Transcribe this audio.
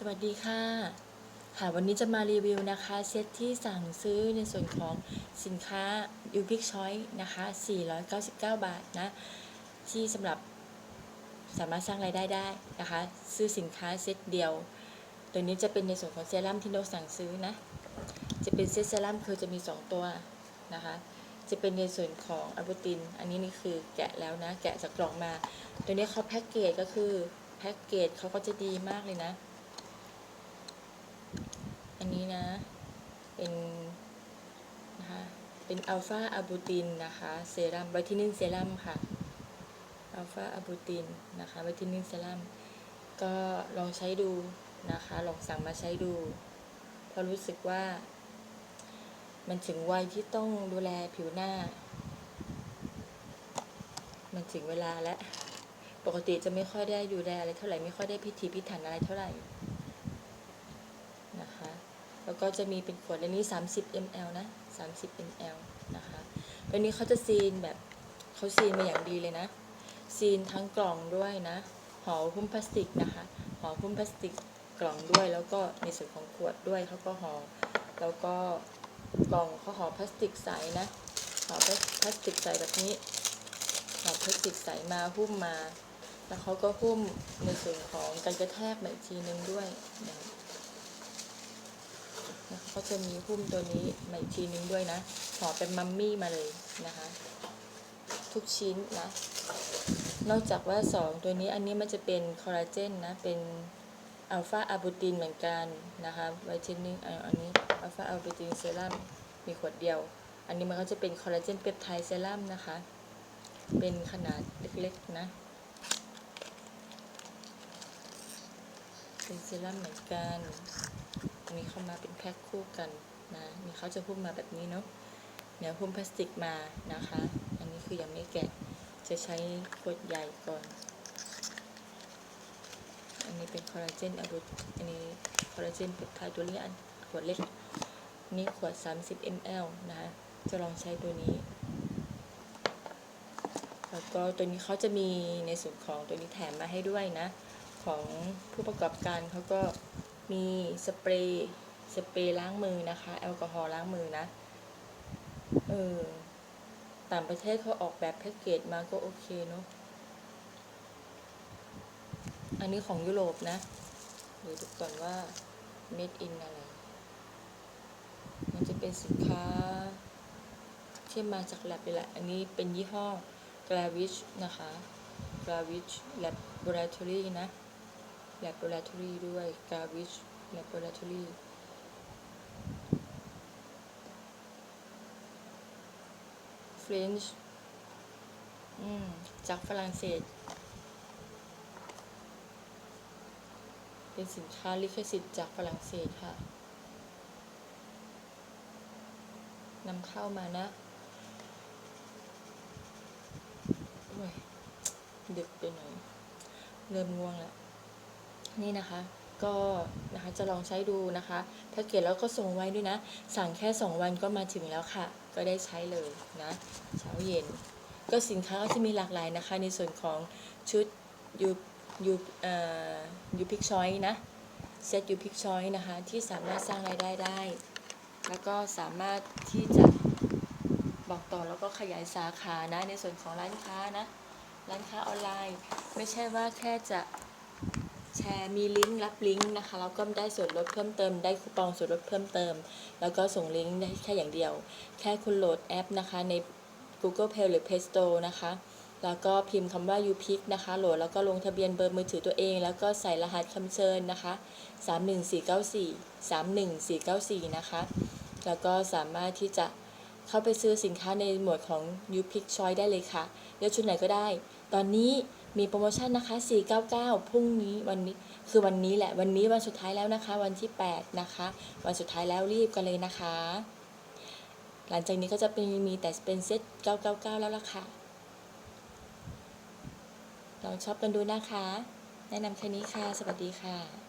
สวัสดีค่ะ ค่ะ วันนี้จะมารีวิวนะคะ เซตที่สั่งซื้อในส่วนของสินค้า u p i c Choice นะคะ 499 บาทนะ ที่สำหรับสามารถสร้างรายได้ได้นะคะ ซื้อสินค้าเซตเดียว ตัวนี้จะเป็นในส่วนของเซรั่มที่นกสั่งซื้อนะ จะเป็นเซตเซรั่มคือจะมี 2 ตัวนะคะ จะเป็นในส่วนของอะบูติน อันนี้นี่คือแกะแล้วนะ แกะจากกล่องมา ตัวนี้เขาแพ็กเกจก็คือแพ็กเกจเขาก็จะดีมากเลยนะ อันนี้นะ เป็นนะคะเป็นอัลฟาอะบูตินนะคะเซรั่มไวท์เทนนิ่งเซรั่มค่ะอัลฟาอะบูตินนะคะไวท์เทนนิ่งเซรั่มก็ลองใช้ดูนะคะ ลองสั่งมาใช้ดู เพราะรู้สึกว่า มันถึงวัยที่ต้องดูแลผิวหน้า มันถึงเวลาแล้ว ปกติจะไม่ค่อยได้ดูแลอะไรเท่าไหร่ ไม่ค่อยได้พิถีพิถันอะไรเท่าไหร่ แล้วก็จะมีเป็นขวดอันนี้ 30 ml นะ 30 ml นะคะตัวนี้เขาจะซีนแบบเขาซีนมาอย่างดีเลยนะ ซีนทั้งกล่องด้วยนะห่อหุ้มพลาสติกนะคะห่อหุ้มพลาสติกกล่องด้วย แล้วก็ในส่วนของขวดด้วยเขาก็ห่อแล้วก็กล่องเขาห่อพลาสติกใสนะห่อพลาสติกใสแบบนี้ห่อพลาสติกใสมาหุ้มมา แล้วเขาก็หุ้มในส่วนของการกระแทกมาอีกทีนึงด้วยนะ นะคะเขาจะมีหุ้มตัวนี้มาอีกทีนึงด้วยนะห่อเป็นมัมมี่มาเลยนะคะ ทุกชิ้นนะ นอกจากว่าสองตัวนี้อันนี้มันจะเป็นคอลลาเจนนะ เป็นอัลฟาอะบูตินเหมือนกันนะคะไวท์เทนนิ่งอันนี้อัลฟาอะบูตินเซรั่มมีขวดเดียว อันนี้มันก็จะเป็นคอลลาเจนเปปไทด์เซรั่มนะคะ เป็นขนาดเล็กๆนะเป็นเซรั่มเหมือนกัน มีเข้ามาเป็นแพ็คคู่กันนะมีเขาจะหุ้มมาแบบนี้เนาะเนี่ยหุ้มพลาสติกมานะคะ อันนี้คือยังไม่แกะจะใช้ขวดใหญ่ก่อน อันนี้เป็นคอลลาเจนอะบุอันนี้คอลลาเจนเปปไทด์ตัวนี้อันขวดเล็ก นี่ขวด 30 ml นะคะจะลองใช้ตัวนี้ แล้วก็ตัวนี้เขาจะมีในส่วนของตัวนี้แถมมาให้ด้วยนะ ของผู้ประกอบการเขาก็ มีสเปรย์สเปรย์ล้างมือนะคะ แอลกอฮอล์ล้างมือนะเออต่างประเทศเขาออกแบบแพ็กเกจมาก็โอเคเนาะอันนี้ของยุโรปนะเดี๋ยวดูก่อนว่า made in อะไร มันจะเป็นสินค้าที่มาจากแลบเลยแหละ อันนี้เป็นยี่ห้อ g r a v i c นะคะ Gravich Laboratory นะ Laboratory ด้วย Gravich Laboratory French จากฝรั่งเศส เป็นสินค้าลิขสิทธิ์จากฝรั่งเศสค่ะนำเข้ามานะดึกไปหน่อยเริ่มง่วงแล้ว นี่นะคะก็นะคะจะลองใช้ดูนะคะแพ็กเกจแล้วก็ส่งไว้ด้วยนะ สั่งแค่ 2 วันก็มาถึงแล้วค่ะ ก็ได้ใช้เลยนะเช้าเย็น ก็สินค้าก็จะมีหลากหลายนะคะ ในส่วนของชุดยูยูเอ่อยูพิกชอยนะเซตยูพิกชอยนะคะ ที่สามารถสร้างรายได้ได้ แล้วก็สามารถที่จะบอกต่อแล้วก็ขยายสาขานะในส่วนของร้านค้านะ ร้านค้าออนไลน์ ไม่ใช่ว่าแค่จะ ร์มีลิงก์รับลิงก์นะคะแล้วก็ได้ส่วนลดเพิ่มเติม ได้คูปองส่วนลดเพิ่มเติม แล้วก็ส่งลิงก์ได้แค่อย่างเดียว แค่คุณโหลดแอปนะคะใน Google Play หรือ Play Store นะคะ แล้วก็พิมพ์คำว่า u p i c นะคะ โหลดแล้วก็ลงทะเบียนเบอร์มือถือตัวเอง แล้วก็ใส่รหัสคำเชิญนะคะ31494 31494 นะคะ แล้วก็สามารถที่จะเข้าไปซื้อสินค้าในหมวดของ u p i c Choice ได้เลยค่ะเลือกชุดไหนก็ได้ ตอนนี้ มีโปรโมชั่นนะคะ 499 พรุ่งนี้วันนี้คือวันนี้แหละวันนี้วันสุดท้ายแล้วนะคะ วันที่ 8 นะคะ วันสุดท้ายแล้วรีบกันเลยนะคะ หลังจากนี้ก็จะเป็นมีแต่เป็นเซ็ต999 แล้วล่ะค่ะ ลองช็อปกันดูนะคะ แนะนำแค่นี้ค่ะ สวัสดีค่ะ